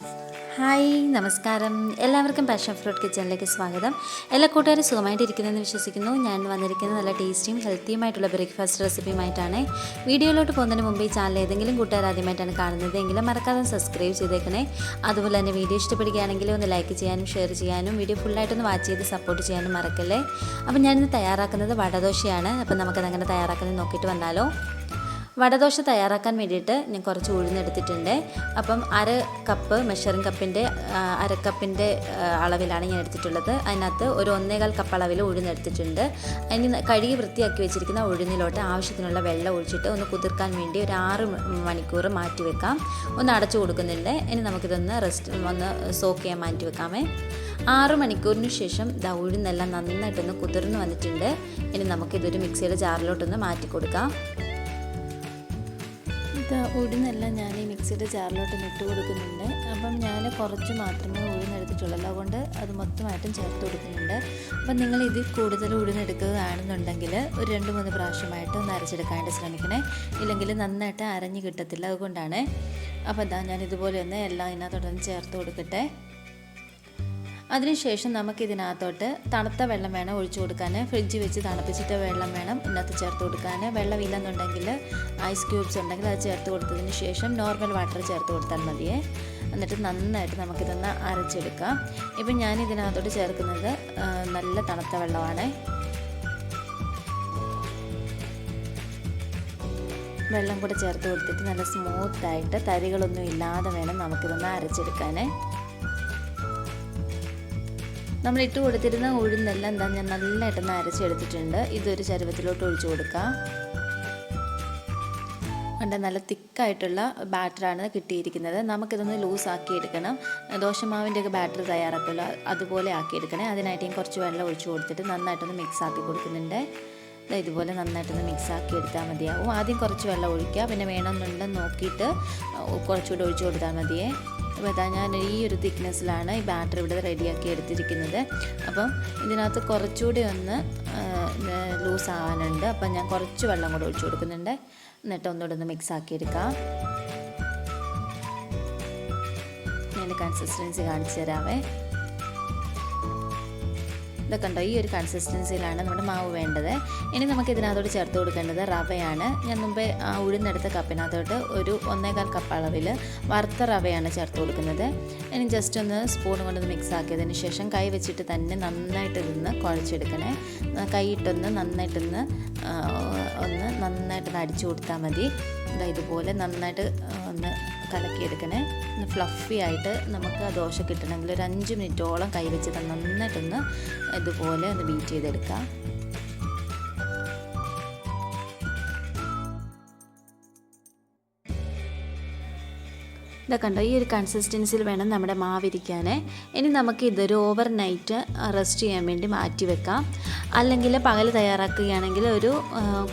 Hi നമസ്കാരം. എല്ലാവർക്കും passion fruit കിച്ചണിലേക്ക് സ്വാഗതം. എല്ലാ കൂട്ടുകാരും സുഖമായിട്ടിരിക്കുന്നെന്ന് വിശ്വസിക്കുന്നു. ഞാൻ വന്നിരിക്കുന്നത് നല്ല ടേസ്റ്റിയും ഹെൽത്തിയുമായിട്ടുള്ള ബ്രേക്ക്ഫാസ്റ്റ് റെസിപ്പിയുമായിട്ടാണ്. വീഡിയോയിലോട്ട് പോകുന്നതിന് മുമ്പ് ഈ ചാനൽ ഏതെങ്കിലും കൂട്ടുകാർ ആദ്യമായിട്ടാണ് കാണുന്നത് എങ്കിലും മറക്കാതെ സബ്സ്ക്രൈബ് ചെയ്തേക്കണേ. അതുപോലെ തന്നെ വീഡിയോ ഇഷ്ടപ്പെടുകയാണെങ്കിൽ ഒന്ന് ലൈക്ക് ചെയ്യാനും ഷെയർ ചെയ്യാനും വീഡിയോ ഫുള്ളായിട്ടൊന്ന് വാച്ച് ചെയ്ത് സപ്പോർട്ട് ചെയ്യാനും മറക്കല്ലേ? അപ്പം ഞാനിന്ന് തയ്യാറാക്കുന്നത് വടദോശയാണ്. അപ്പോൾ നമുക്കത് അങ്ങനെ തയ്യാറാക്കുന്നത് നോക്കിയിട്ട് വന്നാലോ. വടദോശ തയ്യാറാക്കാൻ വേണ്ടിയിട്ട് ഞാൻ കുറച്ച് ഉഴുന്നെടുത്തിട്ടുണ്ട് അപ്പം അര കപ്പ് മെഷറിംഗ് കപ്പിന്റെ അര കപ്പിന്റെ അളവിലാണ് ഞാൻ എടുത്തിട്ടുള്ളത്. അതിനകത്ത് ഒരു ഒന്നേകാൽ കപ്പ് അളവിൽ ഉഴുന്നെടുത്തിട്ടുണ്ട് അതിന് കഴുകി വൃത്തിയാക്കി വെച്ചിരിക്കുന്ന ഉഴുന്നിലോട്ട് ആവശ്യത്തിനുള്ള വെള്ളം ഒഴിച്ചിട്ട് ഒന്ന് കുതിർക്കാൻ വേണ്ടി ഒരു ആറ് മണിക്കൂർ മാറ്റി വെക്കാം. ഒന്ന് അടച്ചു കൊടുക്കുന്നുണ്ട്. ഇനി നമുക്കിതൊന്ന് റെസ്റ്റ് ഒന്ന് സോക്ക് ചെയ്യാൻ മാറ്റി വെക്കാമേ. ആറ് മണിക്കൂറിന് ശേഷം ദാ ഉഴുന്നെല്ലാം നന്നായിട്ടൊന്ന് കുതിർന്ന് വന്നിട്ടുണ്ട്. ഇനി നമുക്കിതൊരു മിക്സിയുടെ ജാറിലോട്ടൊന്ന് മാറ്റി കൊടുക്കാം. ഉഴുന്നെല്ലാം ഞാൻ ഈ മിക്സിയുടെ ജാറിലോട്ട് ഇട്ട് കൊടുക്കുന്നുണ്ട്. അപ്പം ഞാൻ കുറച്ച് മാത്രമേ ഉഴുന്നെടുത്തിട്ടുള്ളൂ അതുകൊണ്ട് അത് മൊത്തമായിട്ടും ചേർത്ത് കൊടുക്കുന്നുണ്ട്. അപ്പം നിങ്ങൾ ഇതിൽ കൂടുതൽ ഉഴുന്നെടുക്കുകയാണെന്നുണ്ടെങ്കിൽ ഒരു രണ്ട് മൂന്ന് പ്രാവശ്യമായിട്ട് ഒന്ന് അരച്ചെടുക്കാനായിട്ട് ശ്രമിക്കണേ. ഇല്ലെങ്കിൽ നന്നായിട്ട് അരഞ്ഞ് കിട്ടത്തില്ല. അതുകൊണ്ടാണ്. അപ്പോൾ ഇതാ ഞാൻ ഇതുപോലെ ഒന്ന് എല്ലാം ഇതിനകത്തോടൊന്ന് ചേർത്ത് കൊടുക്കട്ടെ. അതിനുശേഷം നമുക്ക് ഇതിനകത്തോട്ട് തണുത്ത വെള്ളം വേണം ഒഴിച്ചു കൊടുക്കാൻ. ഫ്രിഡ്ജ് വെച്ച് തണുപ്പിച്ചിട്ട് വെള്ളം വേണം ഇതിനകത്ത് ചേർത്ത് കൊടുക്കാൻ. വെള്ളം ഇല്ലെന്നുണ്ടെങ്കിൽ ഐസ് ക്യൂബ്സ് ഉണ്ടെങ്കിൽ അത് ചേർത്ത് കൊടുത്തതിന് ശേഷം നോർമൽ വാട്ടർ ചേർത്ത് കൊടുത്താൽ മതിയേ എന്നിട്ട് നന്നായിട്ട് നമുക്കിതൊന്ന് അരച്ചെടുക്കാം. ഇപ്പം ഞാൻ ഇതിനകത്തോട്ട് ചേർക്കുന്നത് നല്ല തണുത്ത വെള്ളമാണ്. വെള്ളം കൂടെ ചേർത്ത് കൊടുത്തിട്ട് നല്ല സ്മൂത്തായിട്ട് തരികളൊന്നും ഇല്ലാതെ വേണം നമുക്കിതൊന്ന് അരച്ചെടുക്കാനേ നമ്മൾ ഇട്ട് കൊടുത്തിരുന്ന ഉഴുന്നെല്ലാം എന്താ ഞാൻ നല്ലതായിട്ടൊന്ന് അരച്ചെടുത്തിട്ടുണ്ട്. ഇതൊരു ചരുവത്തിലോട്ട് ഒഴിച്ചു കൊടുക്കാം. ഉണ്ട് നല്ല തിക്കായിട്ടുള്ള ബാറ്ററാണ് കിട്ടിയിരിക്കുന്നത്. നമുക്കിതൊന്ന് ആക്കി എടുക്കണം. ദോശമാവിന്റെയൊക്കെ ബാറ്റർ തയ്യാറാക്കുമല്ലോ അതുപോലെ ആക്കിയെടുക്കണേ അതിനായിട്ട് ഞാൻ കുറച്ച് വെള്ളം ഒഴിച്ചു കൊടുത്തിട്ട് നന്നായിട്ടൊന്ന് മിക്സ് ആക്കി കൊടുക്കുന്നുണ്ട്. ഇതുപോലെ നന്നായിട്ടൊന്ന് മിക്സ് ആക്കി എടുത്താൽ മതിയാവും. ആദ്യം കുറച്ച് വെള്ളം ഒഴിക്കുക. പിന്നെ വേണമെന്നുണ്ടെന്ന് നോക്കിയിട്ട് കുറച്ചുകൂടെ ഒഴിച്ചു കൊടുത്താൽ മതിയേ. അപ്പോൾ ഇതാ ഞാൻ ഈ ഒരു തിക്നെസ്സിലാണ് ഈ ബാറ്റർ ഇവിടെ റെഡിയാക്കി എടുത്തിരിക്കുന്നത്. അപ്പം ഇതിനകത്ത് കുറച്ചുകൂടി ഒന്ന് ലൂസ് ആവാനുണ്ട്. അപ്പം ഞാൻ കുറച്ച് വെള്ളം കൂടെ ഒഴിച്ചു കൊടുക്കുന്നുണ്ട്. എന്നിട്ട് ഒന്നുകൂടെ ഒന്ന് മിക്സ് ആക്കിയെടുക്കാം ഞാൻ കൺസിസ്റ്റൻസി കാണിച്ചു തരാവേ. ഇതൊക്കെ ഉണ്ടോ ഈ ഒരു കൺസിസ്റ്റൻസിയിലാണ് നമ്മുടെ മാവ് വേണ്ടത്. ഇനി നമുക്ക് ഇതിനകത്തോട്ട് ചേർത്ത് കൊടുക്കേണ്ടത് റവയാണ്. ഞാൻ മുമ്പേ ഉഴുന്നെടുത്ത കപ്പിനകത്തോട്ട് ഒരു ഒന്നേകാൽ കപ്പ് അളവിൽ വറുത്ത റവയാണ് ചേർത്ത് കൊടുക്കുന്നത്. ഇനി ജസ്റ്റ് ഒന്ന് സ്പൂൺ കൊണ്ടൊന്ന് മിക്സ് ആക്കിയതിന് ശേഷം കൈ വെച്ചിട്ട് തന്നെ നന്നായിട്ട് ഇതൊന്ന് കുഴച്ചെടുക്കണേ കൈയിട്ടൊന്ന് നന്നായിട്ടൊന്ന് ഒന്ന് നന്നായിട്ടൊന്ന് അടിച്ചു കൊടുത്താൽ മതി. ഇതുപോലെ നന്നായിട്ട് ഒന്ന് കലക്കിയെടുക്കണേ. ഒന്ന് ഫ്ലഫി ആയിട്ട് നമുക്ക് ആ ദോശ കിട്ടണമെങ്കിൽ ഒരു അഞ്ച് മിനിറ്റോളം കൈവച്ച് നന്നായിട്ടൊന്ന് ഇതുപോലെ ഒന്ന് ബീറ്റ് ചെയ്തെടുക്കാം. ഇതൊക്കെ കണ്ടോ ഈ ഒരു കൺസിസ്റ്റൻസിയിൽ വേണം നമ്മുടെ മാവിരിക്കാൻ ഇനി നമുക്ക് ഇതൊരു ഓവർ നൈറ്റ് റെസ്റ്റ് ചെയ്യാൻ വേണ്ടി മാറ്റി വെക്കാം. അല്ലെങ്കിൽ പകൽ തയ്യാറാക്കുകയാണെങ്കിൽ ഒരു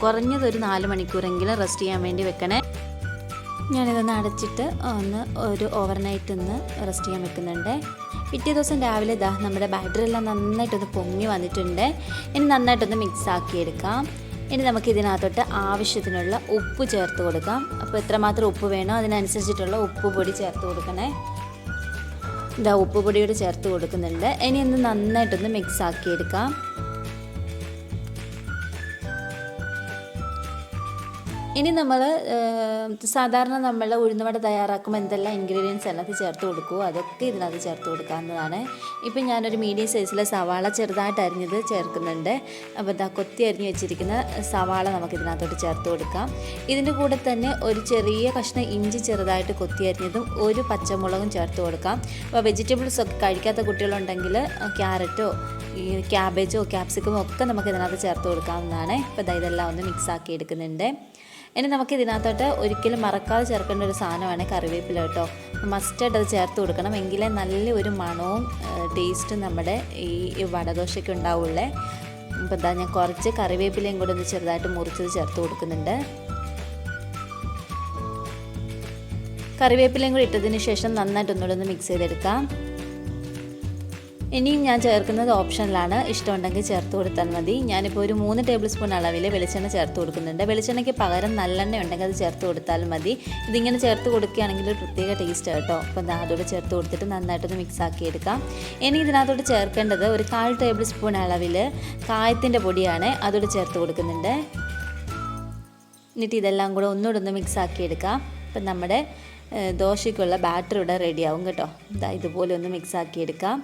കുറഞ്ഞതൊരു നാല് മണിക്കൂറെങ്കിലും റെസ്റ്റ് ചെയ്യാൻ വേണ്ടി വെക്കണേ. ഞാനിതൊന്ന് അടച്ചിട്ട് ഒന്ന് ഒരു ഓവർനൈറ്റ് ഒന്ന് റെസ്റ്റ് ചെയ്യാൻ വെക്കുന്നുണ്ട്. പിറ്റേ ദിവസം രാവിലെ ഇതാ നമ്മുടെ ബാറ്ററി എല്ലാം നന്നായിട്ടൊന്ന് പൊങ്ങി വന്നിട്ടുണ്ട്. ഇനി നന്നായിട്ടൊന്ന് മിക്സ് ആക്കിയെടുക്കാം. ഇനി നമുക്ക് ഇതിനകത്തോട്ട് ആവശ്യത്തിനുള്ള ഉപ്പ് ചേർത്ത് കൊടുക്കാം. അപ്പോൾ എത്രമാത്രം ഉപ്പ് വേണോ അതിനനുസരിച്ചിട്ടുള്ള ഉപ്പ് പൊടി ചേർത്ത് കൊടുക്കണേ. ഇതാ ഉപ്പ് പൊടിയോട് ചേർത്ത് കൊടുക്കുന്നുണ്ട്. ഇനി ഒന്ന് നന്നായിട്ടൊന്ന് മിക്സ് ആക്കിയെടുക്കാം. ഇനി നമ്മൾ സാധാരണ നമ്മൾ ഉഴുന്നുവട തയ്യാറാക്കുമ്പോൾ എന്തെല്ലാം ഇൻഗ്രീഡിയൻസ് അതിനകത്ത് ചേർത്ത് കൊടുക്കുമോ അതൊക്കെ ഇതിനകത്ത് ചേർത്ത് കൊടുക്കാവുന്നതാണ്. ഇപ്പം ഞാനൊരു മീഡിയം സൈസിലെ സവാള ചെറുതായിട്ട് അരിഞ്ഞത് ചേർക്കുന്നുണ്ട്. അപ്പോൾ ഇതാ കൊത്തി അരിഞ്ഞ് വെച്ചിരിക്കുന്ന സവാള നമുക്ക് ഇതിനകത്തോട്ട് ചേർത്ത് കൊടുക്കാം. ഇതിന്റെ കൂടെ തന്നെ ഒരു ചെറിയ കഷ്ണം ഇഞ്ചി ചെറുതായിട്ട് കൊത്തി അരിഞ്ഞതും ഒരു പച്ചമുളകും ചേർത്ത് കൊടുക്കാം. അപ്പോൾ വെജിറ്റബിൾസ് ഒക്കെ കഴിക്കാത്ത കുട്ടികളുണ്ടെങ്കിൽ ക്യാരറ്റോ ഈ ക്യാബേജോ ക്യാപ്സിക്കമോ ഒക്കെ നമുക്ക് ഇതിനകത്ത് ചേർത്ത് കൊടുക്കാവുന്നതാണ്. ഇപ്പോൾ ഇതെല്ലാം ഒന്ന് മിക്സ് ആക്കി എടുക്കുന്നുണ്ട്. ഇനി നമുക്ക് ഇതിനകത്തോട്ട് ഒരിക്കലും മറക്കാതെ ചേർക്കേണ്ട ഒരു സാധനമാണ് കറിവേപ്പില കേട്ടോ. മസ്റ്റായിട്ട് അത് ചേർത്ത് കൊടുക്കണം. എങ്കിലേ നല്ല ഒരു മണവും ടേസ്റ്റും നമ്മുടെ ഈ വടദോശയ്ക്ക് ഉണ്ടാവുള്ളേ. അപ്പോൾ എന്താ ഞാൻ കുറച്ച് കറിവേപ്പിലയും കൂടെ ഒന്ന് ചെറുതായിട്ട് മുറിച്ചത് ചേർത്ത് കൊടുക്കുന്നുണ്ട്. കറിവേപ്പിലയും കൂടി ഇട്ടതിന് ശേഷം നന്നായിട്ട് ഒന്നുകൂടെ ഒന്ന് മിക്സ് ചെയ്തെടുക്കാം. ഇനിയും ഞാൻ ചേർക്കുന്നത് ഓപ്ഷനിലാണ്. ഇഷ്ടമുണ്ടെങ്കിൽ ചേർത്ത് കൊടുത്താൽ മതി. ഞാനിപ്പോൾ ഒരു മൂന്ന് ടേബിൾ സ്പൂൺ അളവിൽ വെളിച്ചെണ്ണ ചേർത്ത് കൊടുക്കുന്നുണ്ട്. വെളിച്ചെണ്ണയ്ക്ക് പകരം നല്ലെണ്ണ ഉണ്ടെങ്കിൽ അത് ചേർത്ത് കൊടുത്താൽ മതി. ഇതിങ്ങനെ ചേർത്ത് കൊടുക്കുകയാണെങ്കിൽ ഒരു പ്രത്യേക ടേസ്റ്റ് കേട്ടോ. അപ്പോൾ ദാ അതോട് ചേർത്ത് കൊടുത്തിട്ട് നന്നായിട്ടൊന്ന് മിക്സ് ആക്കി എടുക്കാം. ഇനി ഇതിനകത്തോട് ചേർക്കേണ്ടത് ഒരു കാൽ ടേബിൾ സ്പൂൺ അളവിൽ കായത്തിന്റെ പൊടിയാണ് അതോട് ചേർത്ത് കൊടുക്കുന്നുണ്ട്. എന്നിട്ട് ഇതെല്ലാം കൂടെ ഒന്നുകൂടെ ഒന്ന് മിക്സ് ആക്കി എടുക്കാം. അപ്പം നമ്മുടെ ദോശയ്ക്കുള്ള ബാറ്റർ ഇവിടെ റെഡിയാവും കേട്ടോ. ഇതാ ഇതുപോലെ ഒന്ന് മിക്സ് ആക്കി എടുക്കാം.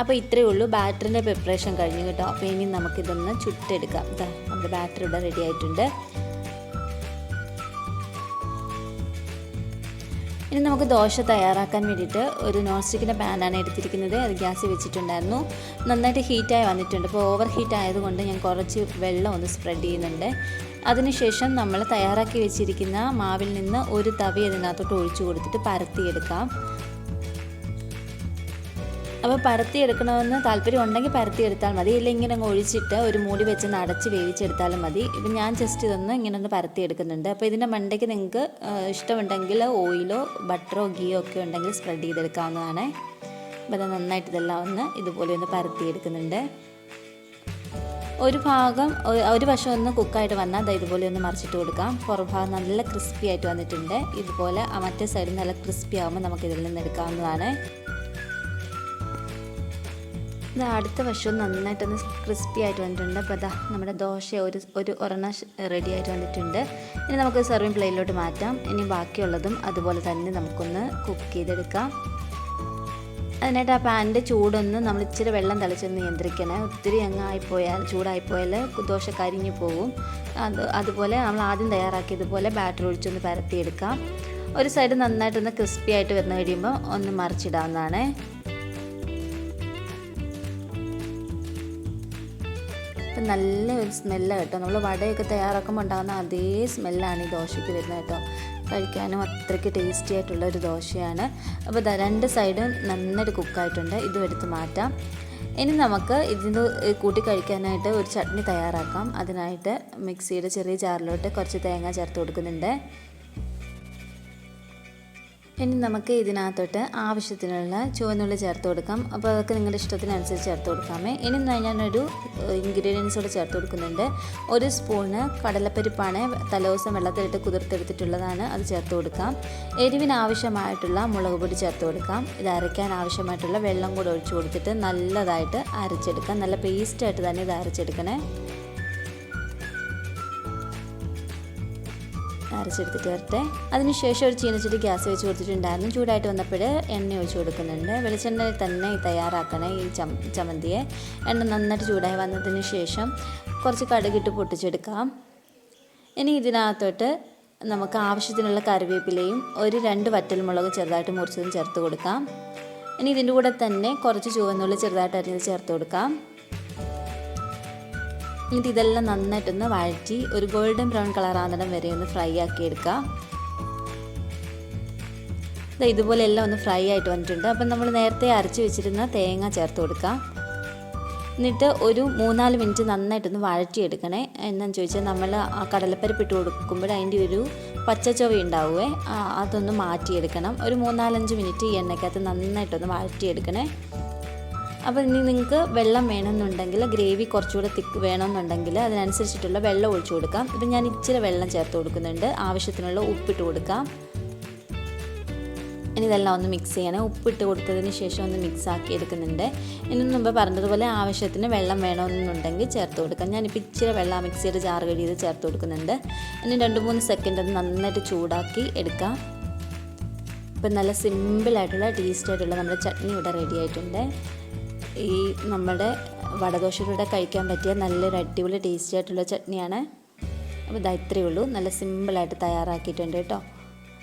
അപ്പോൾ ഇത്രയേ ഉള്ളൂ. ബാറ്ററിന്റെ പ്രിപ്പറേഷൻ കഴിഞ്ഞു കേട്ടോ. അപ്പോൾ ഇനി നമുക്കിതൊന്ന് ചുട്ടെടുക്കാം. നമ്മുടെ ബാറ്ററി ഇവിടെ റെഡി ആയിട്ടുണ്ട്. ഇനി നമുക്ക് ദോശ തയ്യാറാക്കാൻ വേണ്ടിയിട്ട് ഒരു നോൺ സ്റ്റിക്കിന്റെ പാനാണ് എടുത്തിരിക്കുന്നത്. അത് ഗ്യാസ് വെച്ചിട്ടുണ്ടായിരുന്നു. നന്നായിട്ട് ഹീറ്റായി വന്നിട്ടുണ്ട്. അപ്പോൾ ഓവർ ഹീറ്റ് ആയതുകൊണ്ട് ഞാൻ കുറച്ച് വെള്ളം ഒന്ന് സ്പ്രെഡ് ചെയ്യുന്നുണ്ട്. അതിനുശേഷം നമ്മൾ തയ്യാറാക്കി വെച്ചിരിക്കുന്ന മാവിൽ നിന്ന് ഒരു തവി അതിനകത്തോട്ട് ഒഴിച്ചു കൊടുത്തിട്ട് പരത്തിയെടുക്കാം. അപ്പോൾ പരത്തി എടുക്കണമെന്ന് താല്പര്യം ഉണ്ടെങ്കിൽ പരത്തി എടുത്താൽ മതി. ഇല്ലെങ്കിൽ ഇങ്ങനെ അങ്ങ് ഒഴിച്ചിട്ട് ഒരു മൂടി വെച്ച് നടച്ച് വേവിച്ചെടുത്താലും മതി. ഇപ്പം ഞാൻ ജസ്റ്റ് ഇതൊന്ന് ഇങ്ങനെ ഒന്ന് പരത്തി എടുക്കുന്നുണ്ട് അപ്പോൾ ഇതിന്റെ മണ്ടയ്ക്ക് നിങ്ങൾക്ക് ഇഷ്ടമുണ്ടെങ്കിൽ ഓയിലോ ബട്ടറോ ഗീയോ ഒക്കെ ഉണ്ടെങ്കിൽ സ്പ്രെഡ് ചെയ്തെടുക്കാവുന്നതാണ്. അപ്പോൾ അത് നന്നായിട്ട് ഇതെല്ലാം ഒന്ന് ഇതുപോലെ ഒന്ന് പരത്തി എടുക്കുന്നുണ്ട് ഒരു ഭാഗം ഒരു വശം ഒന്ന് കുക്കായിട്ട് വന്നാൽ അത് ഇതുപോലെ ഒന്ന് മറിച്ചിട്ട് കൊടുക്കാം. പുറഭാഗം നല്ല ക്രിസ്പി ആയിട്ട് വന്നിട്ടുണ്ട്. ഇതുപോലെ മറ്റേ സൈഡ് നല്ല ക്രിസ്പി ആകുമ്പോൾ നമുക്ക് ഇതിൽ നിന്ന് എടുക്കാവുന്നതാണ്. ഇത് അടുത്ത വശവും നന്നായിട്ടൊന്ന് ക്രിസ്പി ആയിട്ട് വന്നിട്ടുണ്ട്. അപ്പോൾ അതാ നമ്മുടെ ദോശ ഒരു ഒരു ഒരെണ്ണം റെഡി ആയിട്ട് വന്നിട്ടുണ്ട്. ഇനി നമുക്ക് സെർവിങ് പ്ലേറ്റിലോട്ട് മാറ്റാം. ഇനി ബാക്കിയുള്ളതും അതുപോലെ തന്നെ നമുക്കൊന്ന് കുക്ക് ചെയ്തെടുക്കാം. അതിനായിട്ട് ആ പാനിന്റെ ചൂടൊന്ന് നമ്മൾ ഇച്ചിരി വെള്ളം തളിച്ചൊന്ന് നിയന്ത്രിക്കണേ. ഒത്തിരി അങ്ങ് ആയിപ്പോയാൽ ചൂടായിപ്പോയാൽ ദോശ കരിഞ്ഞു പോകും അത് അതുപോലെ നമ്മൾ ആദ്യം തയ്യാറാക്കിയതുപോലെ ബാറ്റർ ഒഴിച്ചൊന്ന് പരത്തിയെടുക്കാം. ഒരു സൈഡ് നന്നായിട്ടൊന്ന് ക്രിസ്പി ആയിട്ട് വരുന്ന കഴിയുമ്പോൾ ഒന്ന് മറിച്ചിടാവുന്നതാണ്. ഇപ്പം നല്ല ഒരു സ്മെല്ല് കേട്ടോ. നമ്മൾ വടയൊക്കെ തയ്യാറാക്കുമ്പോൾ ഉണ്ടാകുന്ന അതേ സ്മെല്ലാണ് ഈ ദോശയ്ക്ക് വരുന്നത് കേട്ടോ. കഴിക്കാനും അത്രയ്ക്ക് ടേസ്റ്റി ആയിട്ടുള്ള ഒരു ദോശയാണ്. അപ്പോൾ രണ്ട് സൈഡും നന്നായിട്ട് കുക്കായിട്ടുണ്ട് ഇതും എടുത്ത് മാറ്റാം. ഇനി നമുക്ക് ഇതിന് കൂട്ടി കഴിക്കാനായിട്ട് ഒരു ചട്നി തയ്യാറാക്കാം. അതിനായിട്ട് മിക്സിയുടെ ചെറിയ ജാറിലോട്ട് കുറച്ച് തേങ്ങ ചേർത്ത് കൊടുക്കുന്നുണ്ട്. ഇനി നമുക്ക് ഇതിനകത്തോട്ട് ആവശ്യത്തിനുള്ള ചുവന്നുള്ളി ചേർത്ത് കൊടുക്കാം. അപ്പോൾ അതൊക്കെ നിങ്ങളുടെ ഇഷ്ടത്തിനനുസരിച്ച് ചേർത്ത് കൊടുക്കാമേ. ഇനി ഞാനൊരു ഇൻഗ്രീഡിയൻസ് ചേർത്ത് കൊടുക്കുന്നുണ്ട്. ഒരു സ്പൂണ് കടലപ്പരിപ്പാണ് തലേദിവസം വെള്ളത്തിലിട്ട് കുതിർത്തെടുത്തിട്ടുള്ളതാണ്. അത് ചേർത്ത് കൊടുക്കാം. എരിവിന് ആവശ്യമായിട്ടുള്ള മുളക് പൊടി ചേർത്ത് കൊടുക്കാം. ഇത് അരയ്ക്കാൻ ആവശ്യമായിട്ടുള്ള വെള്ളം കൂടെ ഒഴിച്ചു കൊടുത്തിട്ട് നല്ലതായിട്ട് അരച്ചെടുക്കാം. നല്ല പേസ്റ്റായിട്ട് തന്നെ ഇത് അരച്ചെടുക്കണേ. അരച്ചെടുത്തിട്ട് വരട്ടെ. അതിനുശേഷം ഒരു ചീനച്ചട്ടി ഗ്യാസ് വെച്ച് കൊടുത്തിട്ടുണ്ടായിരുന്നു. ചൂടായിട്ട് വന്നപ്പോൾ എണ്ണ ഒഴിച്ച് കൊടുക്കുന്നുണ്ട്. വെളിച്ചെണ്ണ തന്നെ തയ്യാറാക്കണേ ഈ ചം ചമ്മന്തിയെ. എണ്ണ നന്നായിട്ട് ചൂടായി വന്നതിന് ശേഷം കുറച്ച് കടുകിട്ട് പൊട്ടിച്ചെടുക്കാം. ഇനി ഇതിനകത്തോട്ട് നമുക്ക് ആവശ്യത്തിനുള്ള കറിവേപ്പിലയും ഒരു രണ്ട് വറ്റൽമുളക് ചെറുതായിട്ട് മുറിച്ചതും ചേർത്ത് കൊടുക്കാം. ഇനി ഇതിന്റെ കൂടെ തന്നെ കുറച്ച് ചുവന്നുള്ളി ചെറുതായിട്ട് അരിഞ്ഞത് ചേർത്ത് കൊടുക്കാം. എന്നിട്ട് ഇതെല്ലാം നന്നായിട്ടൊന്ന് വഴറ്റി ഒരു ഗോൾഡൻ ബ്രൗൺ കളർ ആകുന്നിടം വരെ ഒന്ന് ഫ്രൈ ആക്കി എടുക്കാം. ദേ ഇതുപോലെ എല്ലാം ഒന്ന് ഫ്രൈ ആയിട്ട് വന്നിട്ടുണ്ട്. അപ്പം നമ്മൾ നേരത്തെ അരച്ച് വെച്ചിരുന്ന തേങ്ങ ചേർത്ത് കൊടുക്കാം. എന്നിട്ട് ഒരു മൂന്നാൽ മിനിറ്റ് നന്നായിട്ടൊന്ന് വഴറ്റിയെടുക്കണേ. എന്നാന്ന് ചോദിച്ചാൽ നമ്മൾ ആ കടലപ്പരിപ്പ് ഇട്ട് കൊടുക്കുമ്പോൾ അതിന്റെ ഒരു പച്ചച്ചൊവ ഉണ്ടാവുമേ അതൊന്ന് മാറ്റിയെടുക്കണം. ഒരു മൂന്നാലഞ്ച് മിനിറ്റ് ഈ എണ്ണയ്ക്കകത്ത് നന്നായിട്ടൊന്ന് വഴറ്റിയെടുക്കണേ. അപ്പോൾ ഇനി നിങ്ങൾക്ക് വെള്ളം വേണമെന്നുണ്ടെങ്കിൽ ഗ്രേവി കുറച്ചുകൂടെ തിക്ക് വേണമെന്നുണ്ടെങ്കിൽ അതിനനുസരിച്ചിട്ടുള്ള വെള്ളം ഒഴിച്ചു കൊടുക്കാം. ഇപ്പം ഞാൻ ഇച്ചിരി വെള്ളം ചേർത്ത് കൊടുക്കുന്നുണ്ട്. ആവശ്യത്തിനുള്ള ഉപ്പിട്ട് കൊടുക്കാം. ഇനി ഇതെല്ലാം ഒന്ന് മിക്സ് ചെയ്യണം. ഉപ്പിട്ട് കൊടുത്തതിന് ശേഷം ഒന്ന് മിക്സ് ആക്കി എടുക്കുന്നുണ്ട്. ഇനി മുമ്പ് പറഞ്ഞതുപോലെ ആവശ്യത്തിന് വെള്ളം വേണമെന്നുണ്ടെങ്കിൽ ചേർത്ത് കൊടുക്കാം. ഞാനിപ്പോൾ ഇച്ചിരി വെള്ളം മിക്സിയുടെ ജാർ കഴിയത് ചേർത്ത് കൊടുക്കുന്നുണ്ട്. ഇനി രണ്ട് മൂന്ന് സെക്കൻഡ് അത് നന്നായിട്ട് ചൂടാക്കി എടുക്കാം. ഇപ്പം നല്ല സിമ്പിളായിട്ടുള്ള ടേസ്റ്റ് ആയിട്ടുള്ള നമ്മുടെ ചട്നി ഇവിടെ റെഡി ആയിട്ടുണ്ട്. ഈ നമ്മുടെ വടദോശയുടെ കഴിക്കാൻ പറ്റിയ നല്ലൊരു അടിപൊളി ടേസ്റ്റി ആയിട്ടുള്ള ചട്നിയാണ്. അപ്പോൾ ഇതാ ഇത്രയേ ഉള്ളൂ. നല്ല സിമ്പിളായിട്ട് തയ്യാറാക്കിയിട്ടുണ്ട് കേട്ടോ.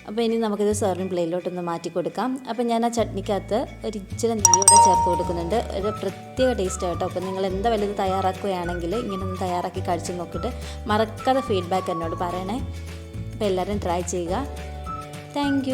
അപ്പോൾ ഇനി നമുക്കിത് സെർവിങ് പ്ലേറ്റിലോട്ടൊന്ന് മാറ്റി കൊടുക്കാം. അപ്പോൾ ഞാൻ ആ ചട്നിക്കകത്ത് ഒരു ഇച്ചിരി നെയ്യോടെ ചേർത്ത് കൊടുക്കുന്നുണ്ട്. ഒരു പ്രത്യേക ടേസ്റ്റ് കേട്ടോ. അപ്പോൾ നിങ്ങൾ എന്താ വലുത് തയ്യാറാക്കുകയാണെങ്കിൽ ഇങ്ങനെ ഒന്ന് തയ്യാറാക്കി കഴിച്ച് നോക്കിയിട്ട് മറക്കാതെ ഫീഡ്ബാക്ക് എന്നോട് പറയണേ. അപ്പോൾ എല്ലാവരും ട്രൈ ചെയ്യുക. താങ്ക്